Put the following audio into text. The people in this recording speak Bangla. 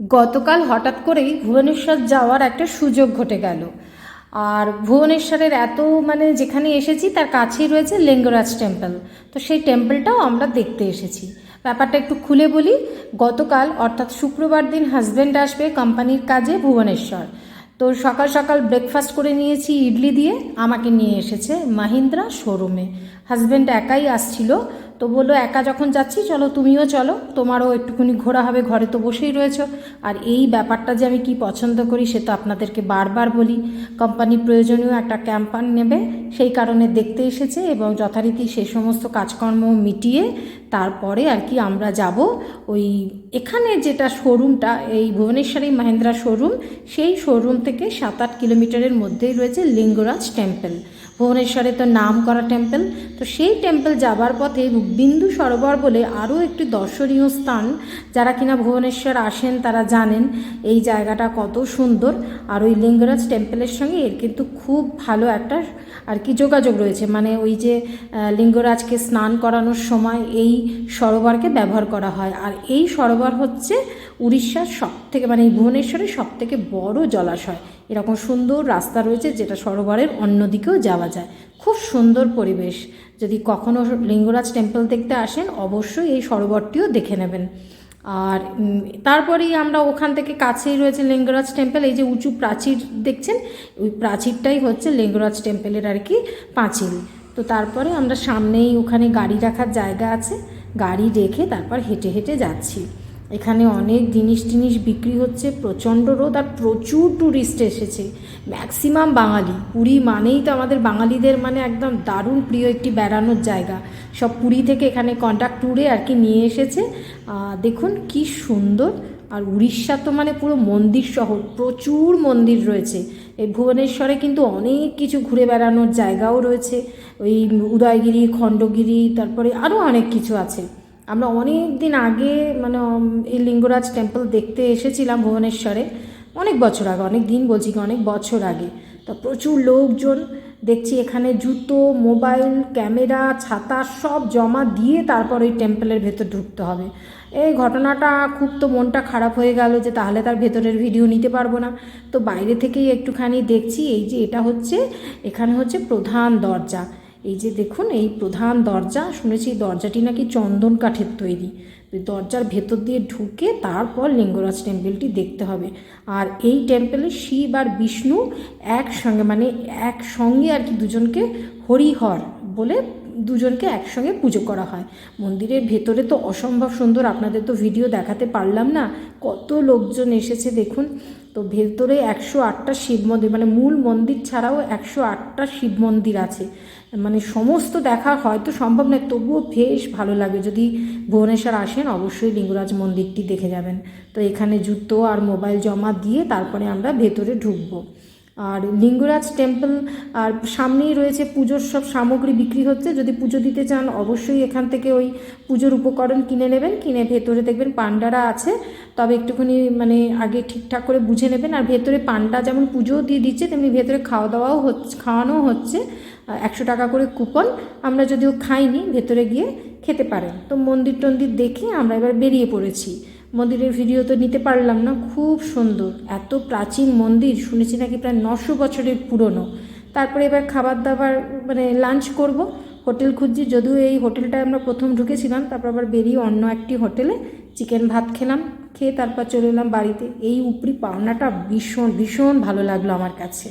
গতকাল হঠাৎ করেই ভুবনেশ্বর যাওয়ার একটা সুযোগ ঘটে গেল। আর ভুবনেশ্বরের এত মানে যেখানে এসেছি তার কাছেই রয়েছে লিঙ্গরাজ টেম্পল। তো সেই টেম্পলটাও আমরা দেখতে এসেছি। ব্যাপারটা একটু খুলে বলি, গতকাল অর্থাৎ শুক্রবার দিন হাজব্যান্ড আসবে কোম্পানির কাজে ভুবনেশ্বর। তো সকাল সকাল ব্রেকফাস্ট করে নিয়েছি, ইডলি দিয়ে, আমাকে নিয়ে এসেছে মাহিন্দ্রা শোরুমে হাজব্যান্ড একাই আসছিল তো বলল, একা যখন যাচ্ছি, চলো তুমিও চলো। তোমারও একটুখানি ঘোরা হবে, ঘরে তো বসেই রয়েছো। আর এই ব্যাপারটা যে আমি কি পছন্দ করি, সে তো আপনাদেরকে বারবার বলি। কোম্পানি প্রয়োজনীয় একটা ক্যাম্পান নেবে, সেই কারণে দেখতে এসেছে এবং যথারীতি সে সমস্ত কাজকর্ম মিটিয়ে তারপরে আর কি আমরা যাব। ওই এখানে যেটা শোরুমটা, এই ভুবনেশ্বরী মাহেন্দ্রা শোরুম, সেই শোরুম থেকে সাত আট কিলোমিটারের মধ্যেই রয়েছে লিঙ্গরাজ টেম্পল। ভুবনেশ্বরে তো নাম করা টেম্পল, তো সেই টেম্পল যাবার পথে বিন্দু সরোবর বলে আরও একটি দর্শনীয় স্থান। যারা কিনা ভুবনেশ্বর আসেন তারা জানেন এই জায়গাটা কত সুন্দর। আর ওই লিঙ্গরাজ টেম্পলের সঙ্গে এর কিন্তু খুব ভালো একটা আর কি যোগাযোগ রয়েছে। মানে ওই যে লিঙ্গরাজকে স্নান করানোর সময় এই সরোবরকে ব্যবহার করা হয়। আর এই সরোবর হচ্ছে উড়িষ্যার সব থেকে মানে এই ভুবনেশ্বরের সব থেকে বড় জলাশয়। এরকম সুন্দর রাস্তা রয়েছে যেটা সরোবরের অন্যদিকেও যাওয়া যায়। খুব সুন্দর পরিবেশ। যদি কখনো লিঙ্গরাজ টেম্পল দেখতে আসেন, অবশ্যই এই সরোবরটিও দেখে নেবেন। আর তারপরেই আমরা ওখান থেকে কাছেই রয়েছে লিঙ্গরাজ টেম্পল। এই যে উঁচু প্রাচীর দেখছেন, ওই প্রাচীরটাই হচ্ছে লিঙ্গরাজ টেম্পলের আর কি পাঁচিল। তো তারপরে আমরা সামনেই ওখানে গাড়ি রাখার জায়গা আছে। গাড়ি রেখে তারপর হেঁটে হেঁটে যাচ্ছি। এখানে অনেক জিনিস টিনিস বিক্রি হচ্ছে, প্রচণ্ড রোদ আর প্রচুর ট্যুরিস্ট এসেছে। ম্যাক্সিমাম বাঙালি। পুরী মানেই তো আমাদের বাঙালিদের মানে একদম দারুণ প্রিয় একটি বেড়ানোর জায়গা। সব পুরী থেকে এখানে কন্ট্যাক্ট ট্যুরে আর কি নিয়ে এসেছে। দেখুন কি সুন্দর। আর উড়িষ্যা তো মানে পুরো মন্দির শহর, প্রচুর মন্দির রয়েছে। এই ভুবনেশ্বরে কিন্তু অনেক কিছু ঘুরে বেড়ানোর জায়গাও রয়েছে। ওই উদয়গিরি, খণ্ডগিরি, তারপরে আরও অনেক কিছু আছে। আমরা অনেক দিন আগে মানে এই লিঙ্গরাজ টেম্পল দেখতে এসেছিলাম ভুবনেশ্বরে, অনেক বছর আগে, অনেক দিন বলছি অনেক বছর আগে। তা প্রচুর লোকজন, দেখছি এখানে জুতো, মোবাইল, ক্যামেরা, ছাতা সব জমা দিয়ে তারপর ওই টেম্পলের ভেতর ঢুকতে হবে। এই ঘটনাটা খুব তো মনটা খারাপ হয়ে গেল যে তাহলে তার ভেতরের ভিডিও নিতে পারব না। তো বাইরে থেকেই একটুখানি দেখছি, এই যে এটা হচ্ছে, এখানে হচ্ছে প্রধান দরজা। এই যে দেখুন, এই প্রধান দরজা, শুনেছি দরজাটি নাকি চন্দন কাঠের তৈরি। দরজার ভেতর দিয়ে ঢুকে তারপর লিঙ্গরাজ টেম্পেলটি দেখতে হবে। আর এই টেম্পেলে শিব আর বিষ্ণু একসঙ্গে মানে একসঙ্গে আর কি দুজনকে হরিহর বলে দুজনকে একসঙ্গে পুজো করা হয়। মন্দিরের ভেতরে তো অসম্ভব সুন্দর, আপনাদের তো ভিডিও দেখাতে পারলাম না। কত লোকজন এসেছে দেখুন। তো ভেতরে একশো আটটা শিব মন্দির মানে মূল মন্দির ছাড়াও একশো আটটা শিব মন্দির আছে। মানে সমস্ত দেখা হয়তো সম্ভব নয়, তবুও বেশ ভালো লাগে। যদি ভুবনেশ্বর আসেন, অবশ্যই লিঙ্গরাজ মন্দিরটি দেখে যাবেন। তো এখানে জুতো আর মোবাইল জমা দিয়ে তারপরে আমরা ভেতরে ঢুকবো। আর লিঙ্গরাজ টেম্পল, আর সামনেই রয়েছে পুজোর সব সামগ্রী বিক্রি হচ্ছে। যদি পুজো দিতে চান, অবশ্যই এখান থেকে ওই পুজোর উপকরণ কিনে নেবেন, কিনে ভেতরে দেখবেন পান্ডারা আছে। তবে একটুখানি মানে আগে ঠিকঠাক করে বুঝে নেবেন। আর ভেতরে পান্ডা যেমন পুজোও দিয়ে দিচ্ছে, তেমনি ভেতরে খাওয়া দাওয়াও হচ্ছে খাওয়ানোও হচ্ছে একশো টাকা করে কুপন। আমরা যদিও খাইনি, ভেতরে গিয়ে খেতে পারেন। তো মন্দির টন্দির দেখে আমরা এবার বেরিয়ে পড়েছি। মন্দিরের ভিডিও তো নিতে পারলাম না, খুব সুন্দর। এত প্রাচীন মন্দির, শুনেছি নাকি প্রায় নশো বছরের পুরনো। তারপরে এবার খাবার দাবার মানে লাঞ্চ করব, হোটেল খুঁজছি, যদিও এই হোটেলটায় আমরা প্রথম ঢুকেছিলাম, তারপর আবার বেরিয়ে অন্য একটি হোটেলে চিকেন ভাত খেলাম, খেয়ে তারপর চলে এলাম বাড়িতে। এই উপরি পাওনাটা ভীষণ ভীষণ ভালো লাগল আমার কাছে।